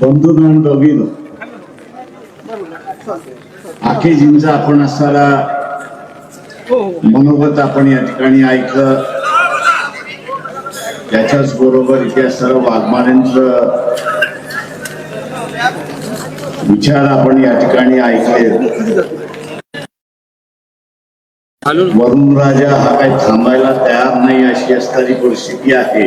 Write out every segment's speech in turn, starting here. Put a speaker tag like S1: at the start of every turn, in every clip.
S1: बंधूगण भगिनो आखेजींचा आपण असणारा मनोगत आपण या ठिकाणी ऐकलं. त्याच्याच बरोबर इथे सर्व वाघमारेंचं विचार आपण या ठिकाणी ऐकले. वरुण राजा हा काही थांबायला तयार नाही अशी असणारी परिस्थिती आहे.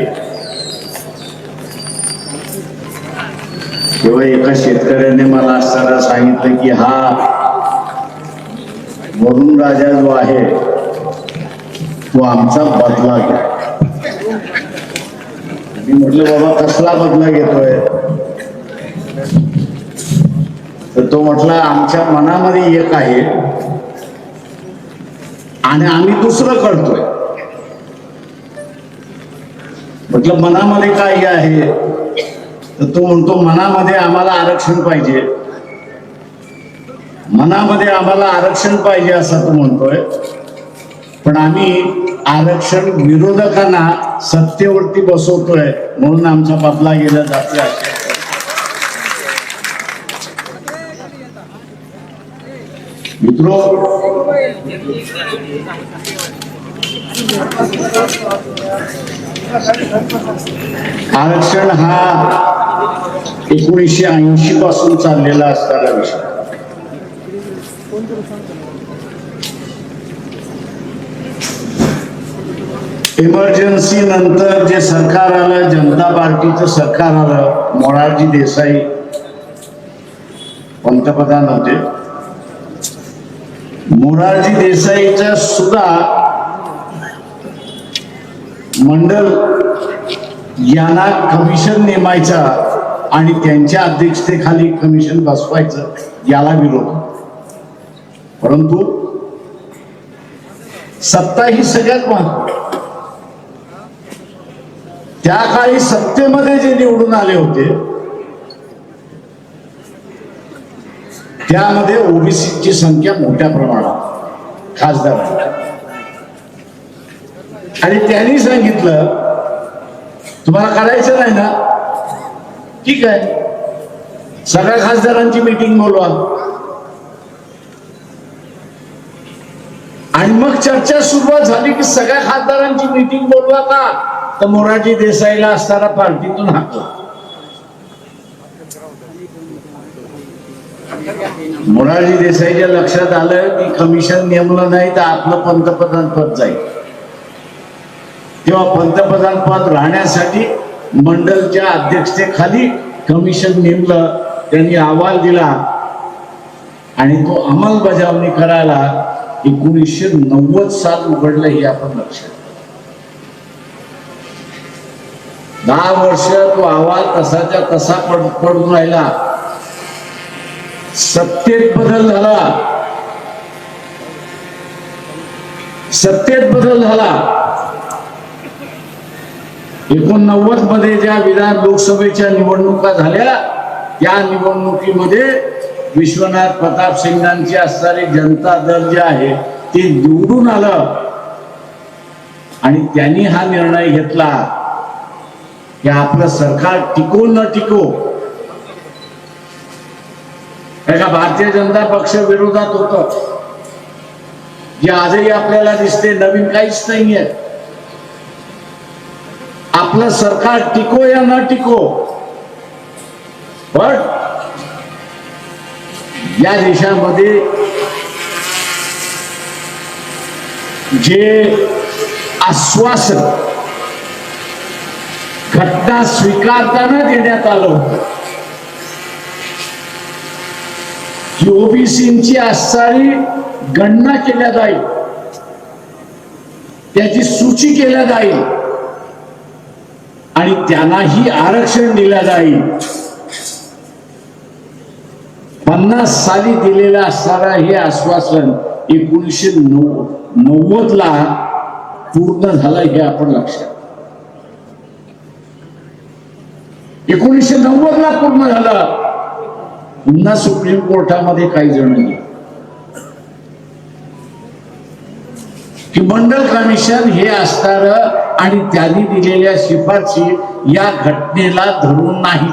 S1: तेव्हा एका शेतकऱ्याने मला असताना सांगितलं की हा वरुण राजा जो आहे तो आमचा बदला घ्या. मी म्हटलं बाबा कसला बदला घेतोय? तर तो म्हटला आमच्या मनामध्ये एक आहे आणि आम्ही दुसरं करतोय. म्हटलं मनामध्ये काय आहे? तो म्हणतो मनामध्ये आम्हाला आरक्षण पाहिजे. मनामध्ये आम्हाला आरक्षण पाहिजे असं तो म्हणतोय. पण आम्ही आरक्षण विरोधकांना सत्तेवरती बसवतोय म्हणून आमचा बदला गेला जातोय अशी. मित्रो आरक्षण हा एकोणीसशे ऐंशी पासून चाललेला असणारा विषय. इमर्जन्सी नंतर जे सरकार आलं जनता पार्टीचं सरकार आलं मोरारजी देसाई पंतप्रधान होते. मोरारजी देसाईच्या सुद्धा मंडल यांना कमिशन नेमायचा आणि त्यांच्या अध्यक्षतेखाली कमिशन बसवायचं याला विरोध. परंतु सत्ता ही सगळ्यात महत्वाची त्या काळी सत्तेमध्ये जे निवडून आले होते त्यामध्ये ओबीसीची संख्या मोठ्या प्रमाणात खासदार आणि त्यांनी सांगितलं तुम्हाला करायचं नाही ना? ठीक आहे. सगळ्या खासदारांची मीटिंग बोलवा. आणि मग चर्चा सुरुवात झाली की सगळ्या खासदारांची मीटिंग बोलवा का? तर मोरारजी देसाईला असताना पार्टीतून हाकला. मोरारजी देसाईच्या लक्षात आलं की कमिशन नेमलं नाही तर आपलं पंतप्रधान पद जाईल. किंवा पंतप्रधान पद राहण्यासाठी मंडलच्या अध्यक्षतेखाली कमिशन नेमलं त्यांनी अहवाल दिला. आणि तो अंमलबजावणी करायला एकोणीसशे नव्वद साल उघडलं हे आपण लक्षात दहा वर्ष तो अहवाल तसाच्या तसा पड पडून राहिला? सत्तेत बदल झाला. सत्तेत बदल झाला. एकोणनव्वदमध्ये ज्या विधान लोकसभेच्या निवडणुका झाल्या त्या निवडणुकीमध्ये विश्वनाथ प्रताप सिंगांची असणारी जनता दल जे आहे ते निवडून आलं. आणि त्यांनी हा निर्णय घेतला की आपलं सरकार टिको न टिको एका भारतीय जनता पक्ष विरोधात होत. जे आजही आपल्याला दिसते नवीन काहीच नाहीये. आपलं सरकार टिको या न टिको. पण या देशामध्ये जे आश्वासन घटना स्वीकारताना देण्यात आलं की ओबीसीची असणारी गणना केल्या जाईल त्याची सूची केल्या जाईल आणि त्यांनाही आरक्षण दिलं जाईल. पन्नास साली दिलेलं असणारा हे आश्वासन एकोणीसशे नव्वद ला पूर्ण झालं हे आपण लक्षात. एकोणीसशे नव्वद ला पूर्ण झालं. पुन्हा सुप्रीम कोर्टामध्ये काही जण की मंडल कमिशन हे असणार आणि त्यांनी दिलेल्या शिफारशी या घटनेला धरून नाही.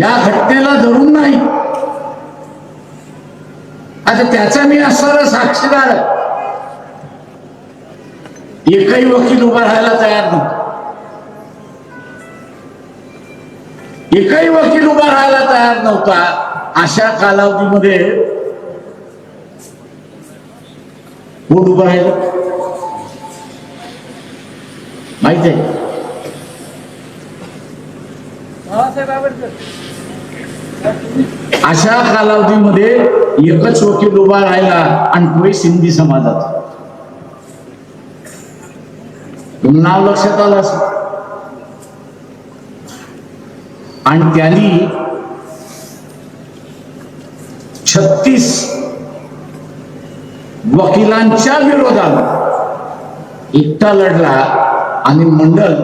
S1: या घटनेला धरून नाही. आता त्याचा मी असणार साक्षीदार. एकही वकील उभा राहायला तयार नव्हता. एकही वकील उभा राहायला तयार नव्हता. अशा कालावधीमध्ये कोण उभं राहिलं माहीत आहे अशा कालावधीमध्ये एकच वकील उभा राहिला आणि तोही सिंधी समाजाचा तुम नाव लक्षात आलं असं आणि त्यांनी छत्तीस वकिलांच्या विरोधात एकटा लढला आणि मंडल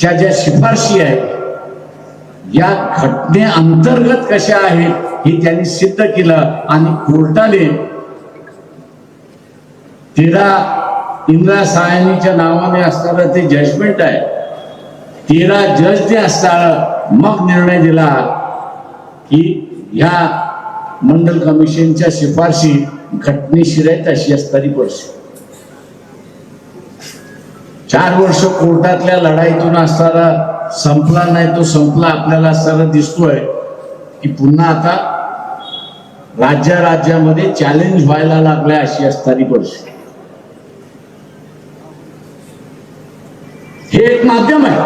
S1: च्या ज्या शिफारशी आहेत या घटने अंतर्गत कशा आहेत हे त्यांनी सिद्ध केलं आणि कोर्टाने तेरा इंदिरा सायनीच्या नावाने असणारं ते जजमेंट आहे. तेरा ते असताना मग निर्णय दिला की ह्या मंडल कमिशनच्या शिफारशी घटनेशीर आहेत अशी असणारी वर्ष चार वर्ष कोर्टातल्या लढाईतून असताना संपला नाही तो संपला आपल्याला असताना दिसतोय की पुन्हा आता राज्या राज्यामध्ये चॅलेंज व्हायला लागलाय अशी असणारी वर्ष हे एक माध्यम आहे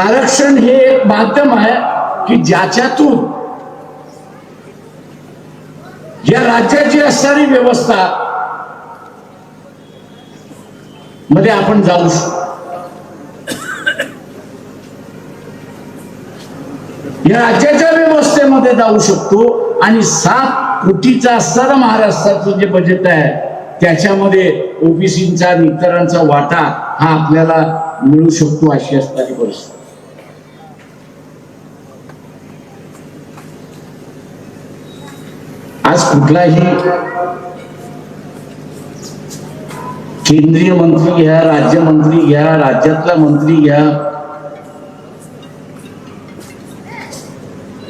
S1: आरक्षण हे एक माध्यम आहे की ज्याच्यातून या राज्याची असणारी व्यवस्था मध्ये आपण जाऊ शकतो. या राज्याच्या व्यवस्थेमध्ये जाऊ शकतो आणि सात कोटीचा असणारं महाराष्ट्राचं जे बजेट आहे त्याच्यामध्ये ओबीसीचा आणि इतरांचा वाटा हा आपल्याला मिळू शकतो अशी असणारी परिस्थिती. आज कुठलाही केंद्रीय मंत्री घ्या राज्यमंत्री घ्या राज्यातला मंत्री घ्या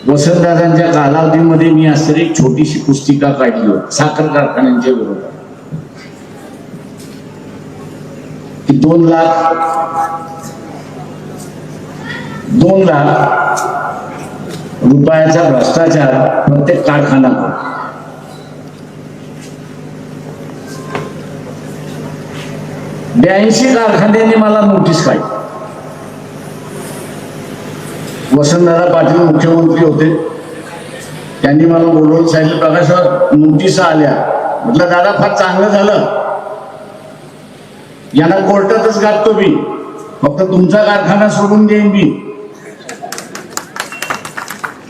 S1: वसंतदादांच्या कालावधीमध्ये मी असं एक छोटीशी पुस्तिका काढली होती साखर कारखान्यांच्या विरोधात. की दोन लाख दोन लाख रुपयाचा भ्रष्टाचार प्रत्येक कारखाना करतो ब्याऐंशी कारखान्यांनी मला नोटीस काढली. वसंतदादा पाटील मुख्यमंत्री होते. त्यांनी मला बोलवून सांगितलं प्रकाशराव नोटीस आल्या. म्हटलं दादा फार चांगलं झालं. यांना कोर्टातच गाठतो मी. फक्त तुमचा कारखाना सोडून देईन मी.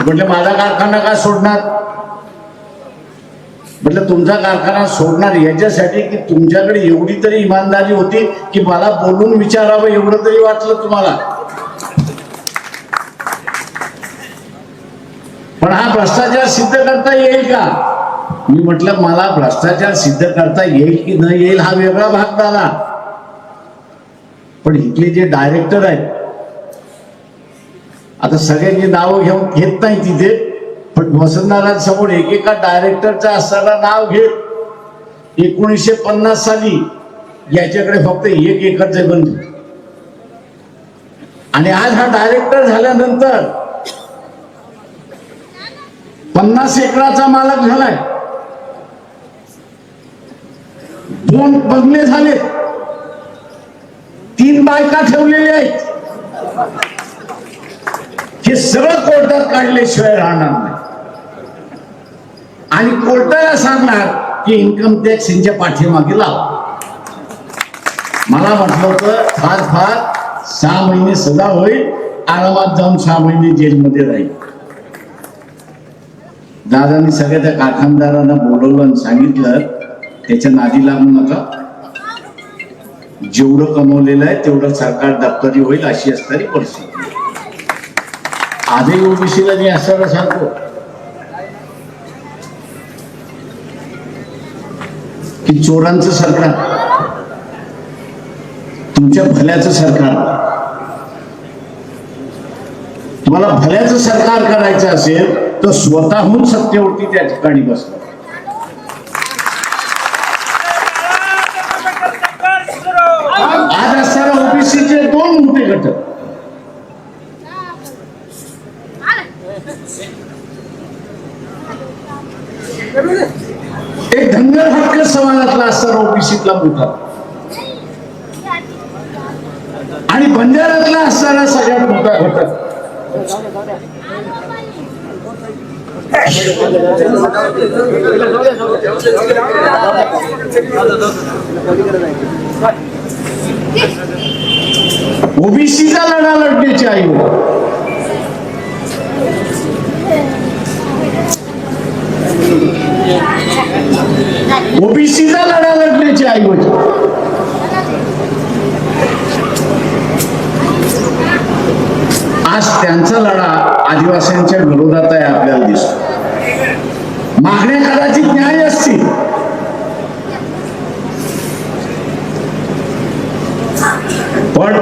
S1: म्हटलं माझा कारखाना का सोडणार? म्हटलं तुमचा कारखाना सोडणार याच्यासाठी की तुमच्याकडे एवढी तरी इमानदारी होती की मला बोलून विचारावं एवढं तरी वाटलं तुम्हाला? पण हा भ्रष्टाचार सिद्ध करता येईल का? मी म्हटलं मला भ्रष्टाचार सिद्ध करता येईल की न येईल हा वेगळा भाग झाला. पण इथले जे डायरेक्टर आहेत आता सगळ्यांची नावं घेऊन घेत नाही तिथे. पण वसंतदारांसमोर एकेका डायरेक्टरचा असताना नाव घेत एकोणीसशे पन्नास साली याच्याकडे फक्त एक एकर जमीन होती. आणि आज हा डायरेक्टर झाल्यानंतर पन्नास एकराचा मालक झालाय. दोन बंगले झाले तीन बायका ठेवलेल्या आहेत. हे सगळं कोर्टात काढल्याशिवाय राहणार नाही. आणि कोर्टाला सांगणार की इन्कम टॅक्स यांच्या पाठीमागे लाव. मला म्हटलं होतं फार फार सहा महिने सजा होईल आरामात जाऊन सहा महिने जेलमध्ये राहील. दादांनी सगळ्या त्या कारखानदारांना बोलवलं आणि सांगितलं त्याच्या नादी लागू नका. जेवढं कमवलेलं आहे तेवढं सरकार दप्तरी होईल अशी असणारी परिस्थिती. आजही ओबीसीला मी असं सांगतो की चोरांचं सरकार. तुमच्या भल्याचं सरकार. तुम्हाला भल्याचं सरकार करायचं असेल तर स्वतःहून सत्तेवरती त्या ठिकाणी बसलं आज असताना ओबीसीचे दोन मोठे घटक एक धनगर हक्क समाजातला असताना ओबीसीतला मोठा आणि बंजारातला असणारा सगळ्यात मोठा घटक. ओबीसीचा लढा लढण्याची आई हो. ओबीसीचा लढा लढण्याची आई आज त्यांचा लढा आदिवासींच्या विरोधात आहे आपल्याला दिसतो. मागण्या कदाचित न्याय असतील. पण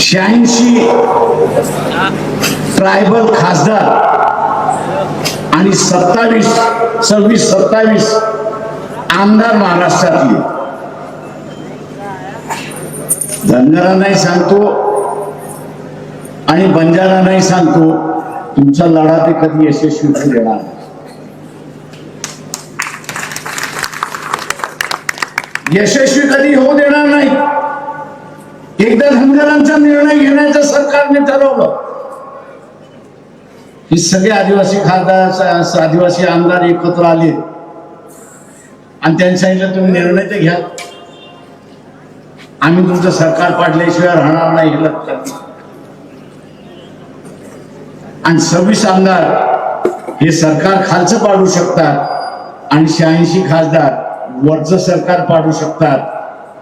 S1: शहाऐंशी ट्रायबल खासदार आणि सत्तावीस सव्वीस सत्तावीस आमदार महाराष्ट्रातले. धनगरांनाही सांगतो आणि बंजारांनाही सांगतो तुमचा लढा ते कधी यशस्वी होऊ देणार यशस्वी कधी होऊ देणार नाही. एकदा धनगरांचा निर्णय घेण्याचं सरकारने ठरवलं. ही सगळे आदिवासी खासदार आदिवासी आमदार एकत्र आले. आणि त्यांनी सांगितलं तुम्ही निर्णय तर घ्या. आम्ही तुमचं सरकार पाडल्याशिवाय राहणार नाही हे लक्षात आणि सव्वीस आमदार हे सरकार खालचं पाडू शकतात आणि शहाऐंशी खासदार वरचं सरकार पाडू शकतात.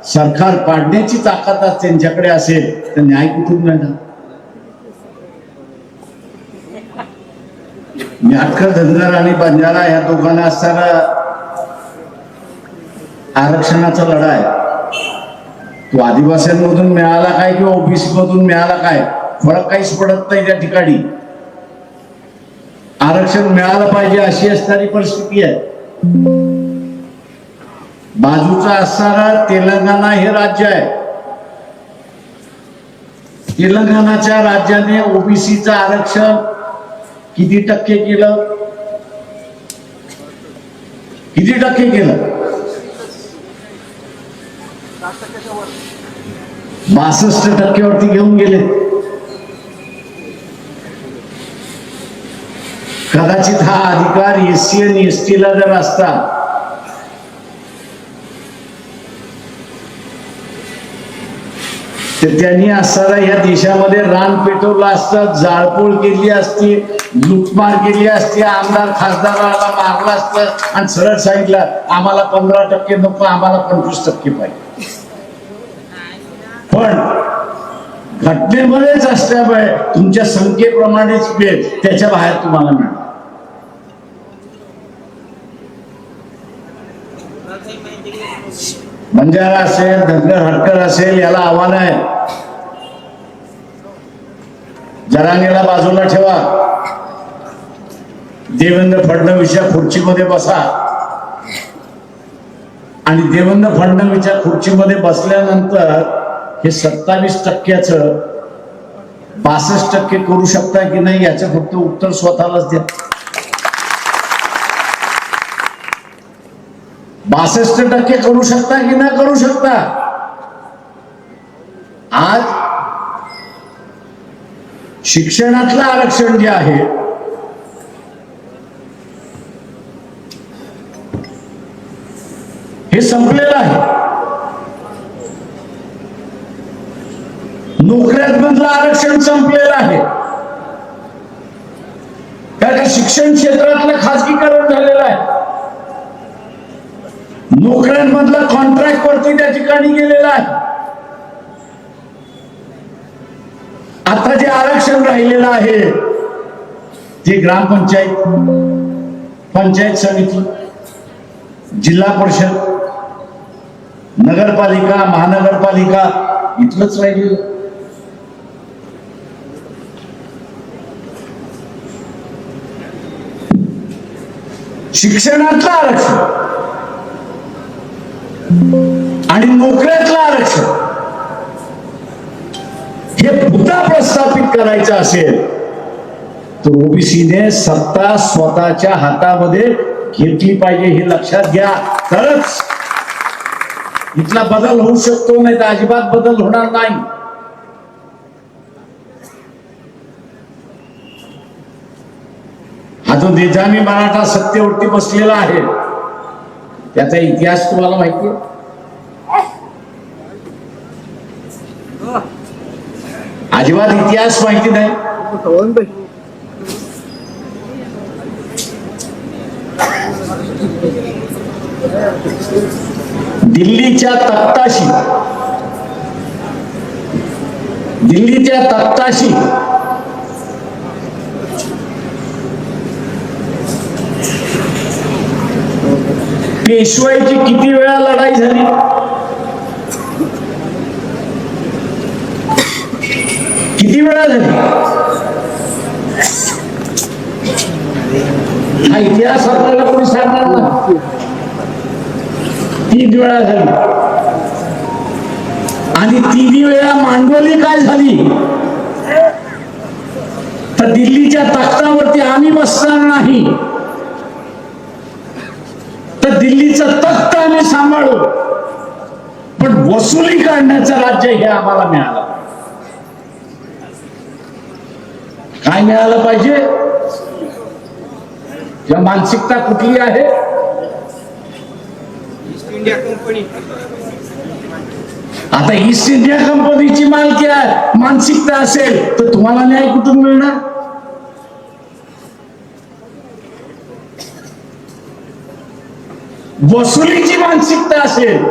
S1: सरकार पाडण्याची ताकद आज त्यांच्याकडे असेल तर न्याय कुठून मिळणार? म्याटकर धनगर आणि बंजारा या दोघांना असताना आरक्षणाचा लढा आहे. तो आदिवासींमधून मिळाला काय किंवा ओबीसी मधून मिळाला काय? फरक काहीच पडत नाही त्या ठिकाणी. आरक्षण मिळालं पाहिजे अशी असणारी परिस्थिती आहे. बाजूचा असणारा तेलंगणा हे राज्य आहे. तेलंगणाच्या राज्याने ओबीसीचं आरक्षण किती टक्के केलं? किती टक्के केलं? बासष्ट टक्क्यावरती घेऊन गेले. कदाचित हा अधिकार एस सी आणि एस टी ला जर असता तर त्यांनी असताना या देशामध्ये रान पेटवलं असतं जाळपोळ केली असती लुटमार केली असती आमदार खासदाराला मारलं असतं आणि सरळ सांगितलं आम्हाला पंधरा टक्के नको आम्हाला पंचवीस टक्के पाहिजे. पण घटनेमध्येच असल्यामुळे तुमच्या संख्येप्रमाणेच वेळ त्याच्या बाहेर तुम्हाला मिळणार बंजारा असेल धनगर हटकर असेल याला आव्हान आहे. जरांगेला बाजूला ठेवा. देवेंद्र फडणवीसच्या खुर्चीमध्ये बसा. आणि देवेंद्र फडणवीसच्या खुर्चीमध्ये बसल्यानंतर हे सत्तावीस टक्क्याचं बासष्ट टक्के करू शकता की नाही याचं फक्त उत्तर स्वतःलाच द्या. बासष्ट टक्के करू शकता की नाही करू शकता? आज शिक्षणातलं आरक्षण जे आहे हे संपलेलं आहे. नोकऱ्यात मधलं आरक्षण संपलेलं आहे. कारण शिक्षण क्षेत्रातलं खाजगीकरण झालेलं आहे. नोकऱ्यांमधलं कॉन्ट्रॅक्ट वरती त्या ठिकाणी गेलेलं आहे. आता जे आरक्षण राहिलेलं आहे जे ग्रामपंचायत पंचायत समिती जिल्हा परिषद नगरपालिका महानगरपालिका इथलंच राहिलेलं. शिक्षणातलं आरक्षण आणि नोकऱ्यातलं आरक्षण. हे पुन्हा प्रस्थापित करायचं असेल तर ओबीसीने सत्ता स्वतःच्या हातामध्ये घेतली पाहिजे हे लक्षात घ्या. तरच इथला बदल होऊ शकतो नाही तर अजिबात बदल होणार नाही. हा जो निजामी मराठा सत्तेवरती बसलेला आहे त्याचा इतिहास तुम्हाला माहिती आहे? अजिबात इतिहास माहिती नाही. दिल्लीच्या तक्ताशी दिल्लीच्या तक्ताशी पेशवाईची किती वेळा लढाई झाली? किती वेळा झाली हा इतिहास आपल्याला कोणी सांगणार ना तीन वेळा झाली. आणि तिन्ही वेळा मांडवली काय झाली? तर दिल्लीच्या तख्तावरती आम्ही बसणार नाही. तर दिल्लीचा तख्त आम्ही सांभाळू. पण वसुली काढण्याचं राज्य हे आम्हाला मिळालं. काय मिळालं पाहिजे? या मानसिकता कुठली आहे?
S2: East India company.
S1: आता ईस्ट इंडिया कंपनीची मालकी आहे. मानसिकता असेल तर तुम्हाला न्याय कुठून मिळणार? वसुलीची मानसिकता असेल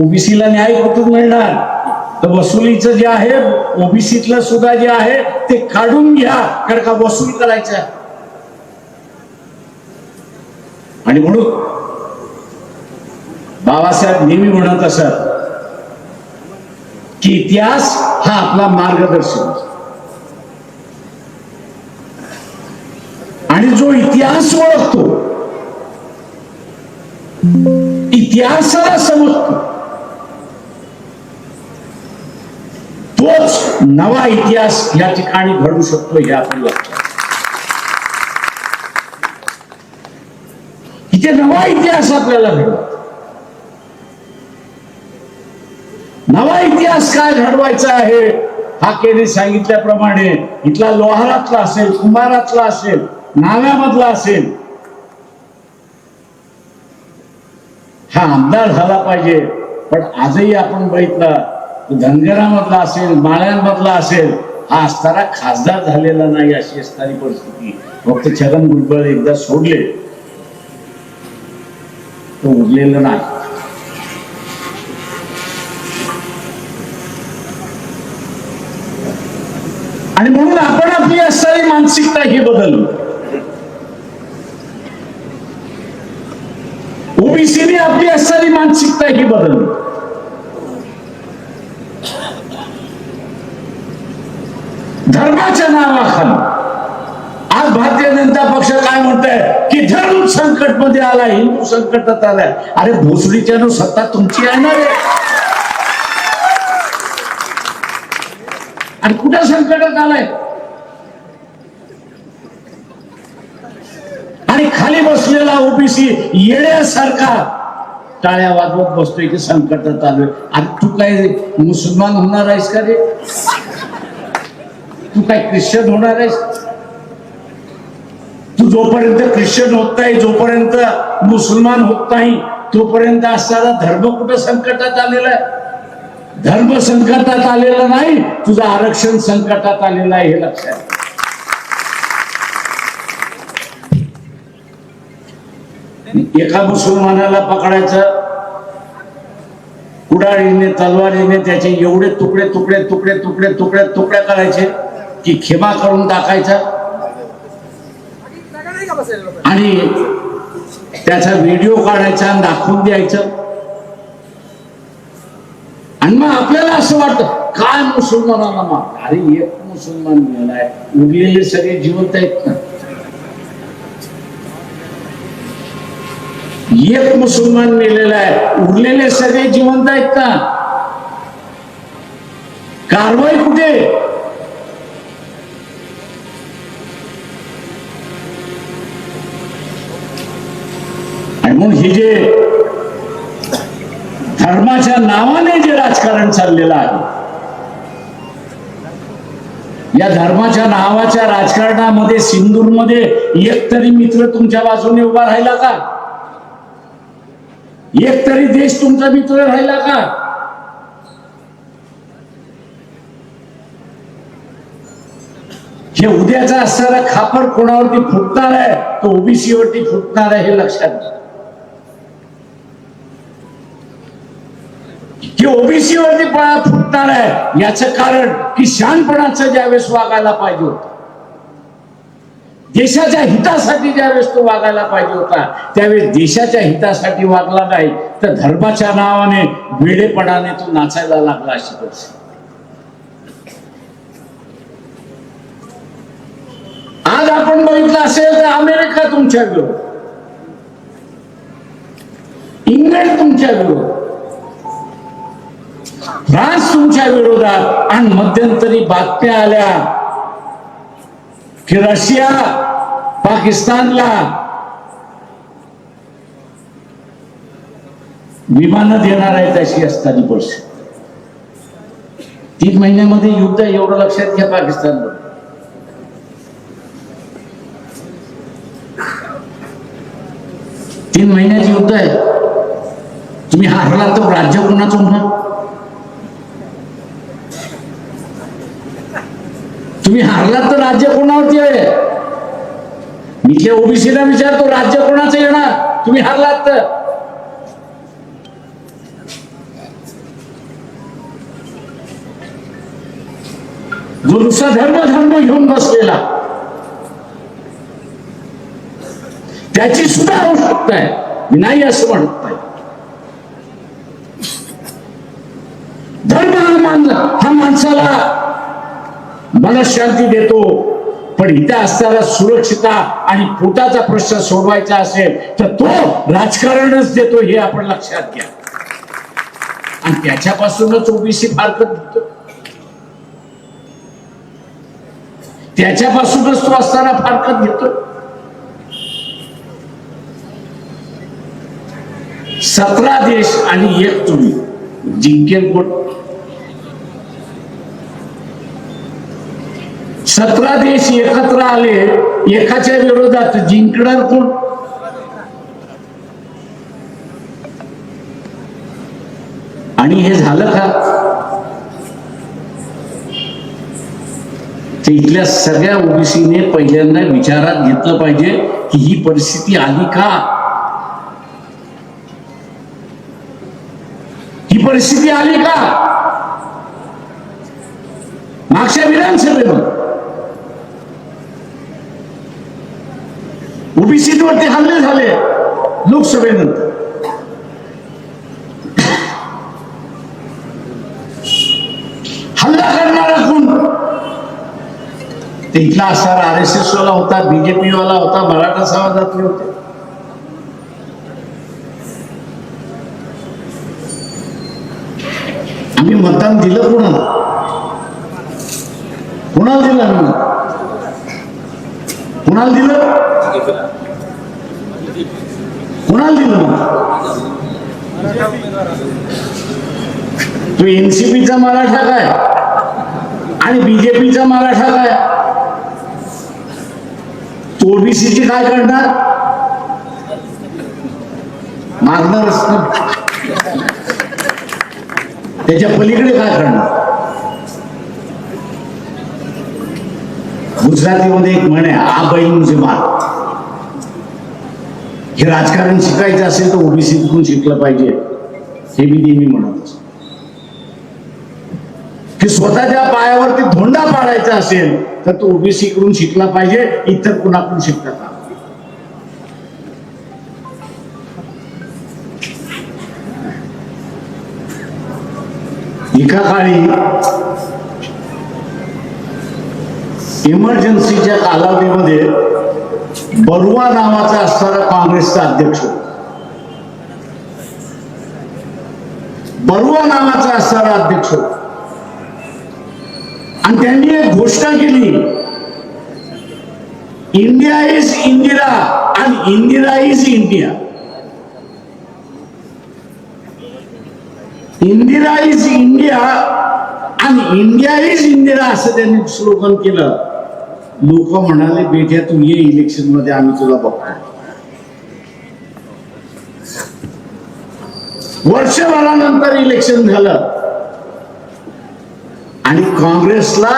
S1: ओबीसीला न्याय कुठून मिळणार? तर वसुलीचं जे आहे ओबीसीतलं सुद्धा जे आहे ते काढून घ्या कारण का वसूल करायचं आणि म्हणून बाबासाहेब नेहमी म्हणत असत की इतिहास हा आपला मार्गदर्शक आणि जो इतिहास ओळखतो इतिहासाला समजतो. तोच नवा इतिहास या ठिकाणी घडू शकतो हे आपण लक्षात इथे नवा इतिहास आपल्याला घडतो नवा इतिहास काय घडवायचा आहे? हा केने सांगितल्याप्रमाणे इथला लोहारातला असेल कुंभारातला असेल नाव्यामधला असेल हा आमदार झाला पाहिजे. पण आजही आपण बघितलं धनगरामधला असेल माळ्यांमधला असेल हा असताना खासदार झालेला नाही अशी असणारी परिस्थिती. फक्त छगन भुजबळ एकदा सोडले तो उरलेलं नाही. आणि म्हणून आपण आपली असणारी मानसिकता ही बदल. ओबीसीने आपली असणारी मानसिकता ही बदलली धर्माच्या नावाखाली. आज भारतीय जनता पक्ष काय म्हणताय? की धर्म संकटमध्ये आला हिंदू संकटात आलाय. अरे भोसडीच्या नो सत्ता तुमची येणार आहे. आणि कुठं संकटात आलाय? आणि खाली बसलेला ओबीसी येण्यासारखा टाळ्या वाजवत बसतोय की संकटात आलोय. आणि तू काय मुसलमान होणार आहेस का रे? तू काय ख्रिश्चन होणार आहेस? तू जोपर्यंत ख्रिश्चन होत नाही जोपर्यंत मुसलमान होत नाही तोपर्यंत असणारा धर्म कुठं संकटात आलेला आहे? धर्म संकटात आलेला नाही तुझं आरक्षण संकटात आलेलं आहे हे लक्षात एका मुसलमानाला पकडायचं कुडाळीने तलवारीने त्याचे एवढे तुकडे तुकडे तुकडे तुकडे तुकडे तुकडे करायचे की खेमा करून टाकायचा? आणि त्याचा व्हिडिओ काढायचा आणि दाखवून द्यायचं. आणि मग आपल्याला असं वाटतं काय मुसलमानाला मार? अरे एक मुसलमान गेलाय. उरलेले सगळे जिवंत आहेत ना. एक मुसलमान मेलेला आहे. उरलेले सगळे जिवंत आहेत ना. कारवाई कुठे? मग हे जे धर्माच्या नावाने जे राजकारण चाललेलं आहे या धर्माच्या नावाच्या राजकारणामध्ये सिंदूरमध्ये एक तरी मित्र तुमच्या बाजूने उभा राहिला का? एक तरी देश तुमचा मित्र राहिला का? हे उद्याचा असणारा खापर कोणावरती फुटणार आहे? तो ओबीसी वरती फुटणार आहे हे लक्षात घ्या. की ओबीसी वरती पळा फुटणार आहे. याचं कारण की शहाणपणाचं ज्यावेळेस वागायला पाहिजे होत. देशाच्या हितासाठी ज्यावेळेस तो वागायला पाहिजे होता त्यावेळेस देशाच्या हितासाठी वागला नाही तर धर्माच्या नावाने वेडेपणाने तो नाचायला लागला अशी परिस्थिती. आज आपण बघितलं असेल तर अमेरिका तुमच्या विरोध इंग्लंड तुमच्या विरोध राज तुमच्या विरोधात. आणि मध्यंतरी बातम्या आल्या की रशिया पाकिस्तानला विमानं देणार आहेत अशी असताना परिस्थिती तीन महिन्यामध्ये युद्ध एवढं लक्षात घ्या पाकिस्तानवर. तीन महिन्याचे युद्ध आहे. तुम्ही हारला तर राज्य कोणाचं होणार? तुम्ही हारलात तर राज्य कोणावरती आहे? मी ओबीसीला विचारतो राज्य कोणाचं येणार? तुम्ही हारलात तर. जो नुसता धर्म धर्म घेऊन बसलेला. त्याची सुद्धा आवश्यकता आहे. मी नाही असं म्हणत नाही. धर्म हा हा माणसाला मनशांती देतो. पण इथे असताना सुरक्षिता आणि पोटाचा प्रश्न सोडवायचा असेल तर तो राजकारणच देतो हे आपण लक्षात घ्या. आणि त्याच्यापासूनच ओबीसी फारकत देतो त्याच्यापासूनच तो असताना फारकत घेतो. सतरा देश आणि एक तुम्ही. जिंकेल कोण? सतरा देश एकत्र आले एकाच्या विरोधात जिंकणार कोण? आणि हे झालं का? ते इथल्या सगळ्या ओबीसीने पहिल्यांदा विचारात घेतलं पाहिजे की ही परिस्थिती आली का? ही परिस्थिती आली का? मागच्या विधानसभेमध्ये ओबीसीवरती हल्ले झाले. लोकसभेनंतर हल्ला करणारा कोण? ते इथला असणारा आर एस एस वाला होता बीजेपी वाला होता मराठा समाजातले होते. आम्ही मतदान दिलं कोणाला? कोणाला दिलं आम्ही? कुणाला दिलं? कुणाला दिलं मग? तो एनसीपीचा मराठा काय? आणि बीजेपीचा मराठा काय? तू ओबीसीची काय करणार? मागणारच ना. त्याच्या पलीकडे काय करणार? गुजरातीमध्ये एक म्हणे आ बाई म्हणजे हे राजकारण शिकायचं असेल तर ओबीसी कडून शिकलं पाहिजे? हे मी नेहमी म्हणत असतो. की स्वतःच्या पायावरती धोंडा पाडायचा असेल तर तो ओबीसी कडून शिकला पाहिजे इतर कुणाकडून शिकता का? एका काळी इमर्जन्सीच्या कालावधीमध्ये बरुआ नावाचा असणारा काँग्रेसचा अध्यक्ष. होता. बरुआ नावाचा असणारा अध्यक्ष. आणि त्यांनी एक घोषणा केली. इंडिया इज इंदिरा आणि Indira is India. Indira is India आणि इंडिया इज इंदिरा असं त्यांनी स्लोगन केलं. लोक म्हणाले बेट्या तू ये इलेक्शनमध्ये आम्ही तुला बघतो वर्षभरानंतर इलेक्शन झालं. आणि काँग्रेसला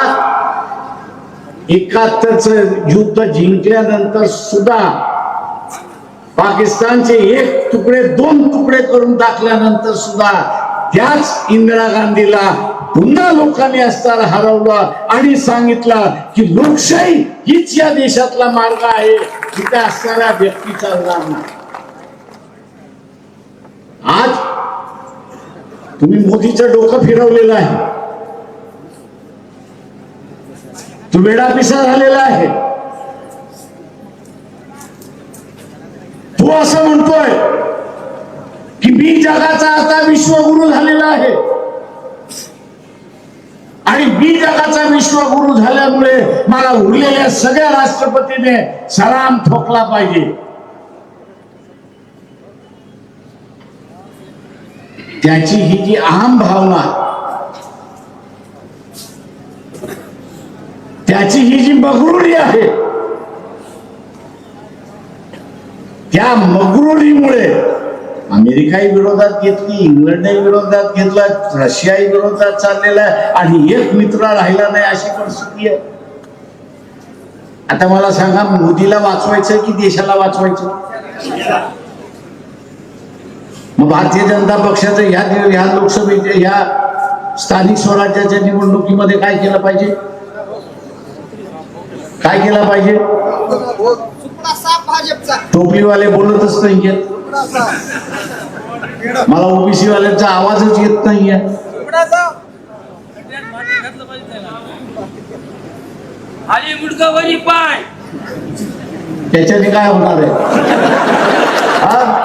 S1: एकाहत्तरच युद्ध जिंकल्यानंतर सुद्धा पाकिस्तानचे एक तुकडे दोन तुकडे करून टाकल्यानंतर सुद्धा त्याच इंदिरा गांधीला पुन्हा लोकांनी असताना हरवलं आणि सांगितलं की लोकशाही हीच या देशातला मार्ग आहे तिथे असणाऱ्या व्यक्ती चालणार नाही. आज तुम्ही मोदीचं डोकं फिरवलेलं आहे. तो वेडापिसा झालेला आहे. तो असं म्हणतोय की मी जगाचा आता विश्वगुरु झालेला आहे. आणि मी जगाचा विश्वगुरु झाल्यामुळे मला उरलेल्या सगळ्या राष्ट्रपतीने सलाम ठोकला पाहिजे. त्याची ही जी अहम भावना त्याची ही जी मगरुरी आहे त्या मगरुरीमुळे अमेरिकाही विरोधात घेतली इंग्लंडही विरोधात घेतला रशियाही विरोधात चाललेला आहे आणि एक मित्र राहिला नाही अशी परिस्थिती आहे. आता मला सांगा मोदीला वाचवायचं की देशाला वाचवायचं मग भारतीय जनता पक्षाचं ह्या ह्या लोकसभेच्या ह्या स्थानिक स्वराज्याच्या निवडणुकीमध्ये काय केलं पाहिजे? काय केलं पाहिजे? टोपलीवाले बोलतच
S2: साप
S1: मला ओबीसी वाल्यांचा आवाजच येत नाहीये. त्याच्याने काय होणार आहे? हा?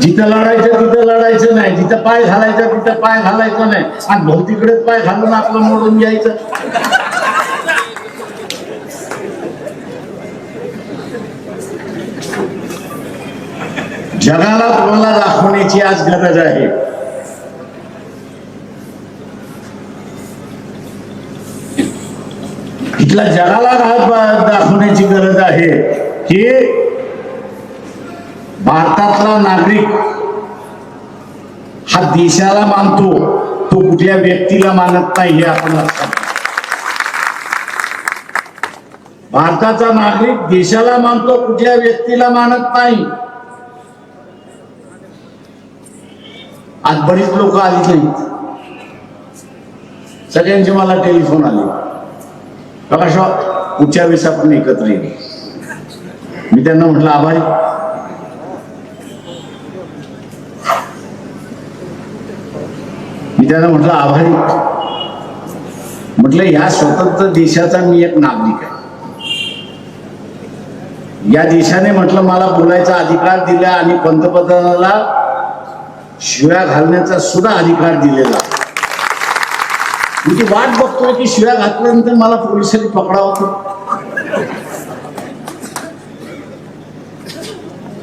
S1: जिथं लढायचं तिथं लढायचं नाही. जिथं पाय घालायचं तिथं पाय घालायचं नाही. आणि भोवतीकडेच पाय घालून आपलं मोडून घ्यायचं. जगाला तुम्हाला दाखवण्याची आज गरज आहे. इथल्या जगाला दाखवण्याची गरज आहे की भारतातला नागरिक हा देशाला मानतो तो कुठल्या व्यक्तीला मानत नाही हे आपण लक्षात भारताचा नागरिक देशाला मानतो कुठल्या व्यक्तीला मानत नाही. आज बरीच लोक आली नाहीत सगळ्यांचे मला टेलिफोन आले. प्रकाश पुढच्या वेळेस आपण एकत्र येऊ. मी त्यांना म्हटलं आभारी. मी त्यांना म्हटलं आभारी. म्हटलं या स्वतंत्र देशाचा मी एक नागरिक आहे. या देशाने म्हटलं मला बोलायचा अधिकार दिला आणि पंतप्रधानाला शिव्या घालण्याचा सुद्धा अधिकार दिलेला. मी ती वाट बघतोय की शिव्या घातल्यानंतर मला पोलिसांनी पकडावं तर.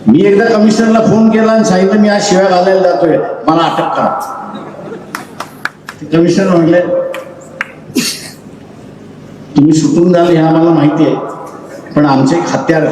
S1: मी एकदा कमिशनरला फोन केला आणि सांगितलं मी आज शिव्या घालायला जातोय. मला अटक करा. कमिशनर म्हणले तुम्ही सुटून जाल हे आम्हाला माहिती आहे पण आमचे एक हत्यार